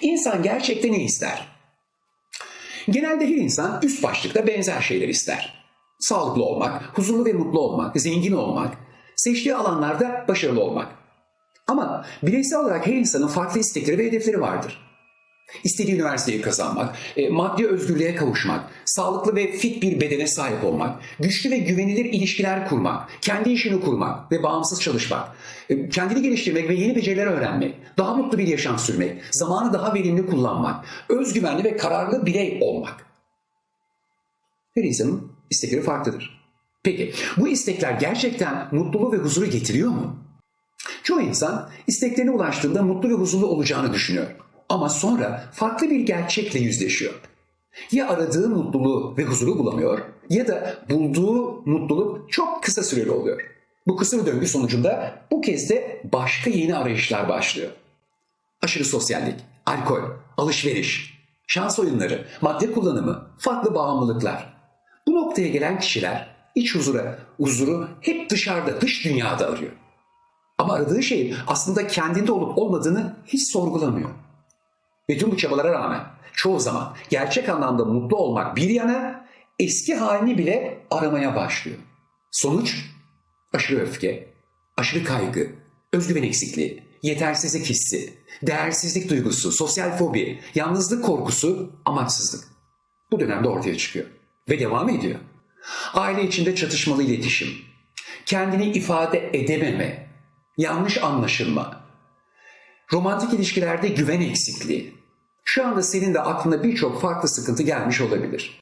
İnsan gerçekten ne ister? Genelde her insan üst başlıkta benzer şeyler ister. Sağlıklı olmak, huzurlu ve mutlu olmak, zengin olmak, seçtiği alanlarda başarılı olmak. Ama bireysel olarak her insanın farklı istekleri ve hedefleri vardır. İstediği üniversiteyi kazanmak, e, maddi özgürlüğe kavuşmak, sağlıklı ve fit bir bedene sahip olmak, güçlü ve güvenilir ilişkiler kurmak, kendi işini kurmak ve bağımsız çalışmak, e, kendini geliştirmek ve yeni beceriler öğrenmek, daha mutlu bir yaşam sürmek, zamanı daha verimli kullanmak, özgüvenli ve kararlı birey olmak. Her insanın istekleri farklıdır. Peki bu istekler gerçekten mutluluğu ve huzuru getiriyor mu? Çoğu insan isteklerine ulaştığında mutlu ve huzurlu olacağını düşünüyor. Ama sonra farklı bir gerçekle yüzleşiyor. Ya aradığı mutluluğu ve huzuru bulamıyor ya da bulduğu mutluluk çok kısa süreli oluyor. Bu kısır döngü sonucunda bu kez de başka yeni arayışlar başlıyor. Aşırı sosyallik, alkol, alışveriş, şans oyunları, madde kullanımı, farklı bağımlılıklar. Bu noktaya gelen kişiler iç huzura, huzuru hep dışarıda, dış dünyada arıyor. Ama aradığı şeyin aslında kendinde olup olmadığını hiç sorgulamıyor. Ve tüm bu çabalara rağmen çoğu zaman gerçek anlamda mutlu olmak bir yana eski halini bile aramaya başlıyor. Sonuç aşırı öfke, aşırı kaygı, özgüven eksikliği, yetersizlik hissi, değersizlik duygusu, sosyal fobi, yalnızlık korkusu, amaçsızlık. Bu dönemde ortaya çıkıyor ve devam ediyor. Aile içinde çatışmalı iletişim, kendini ifade edememe, yanlış anlaşılma, romantik ilişkilerde güven eksikliği. Şu anda senin de aklına birçok farklı sıkıntı gelmiş olabilir.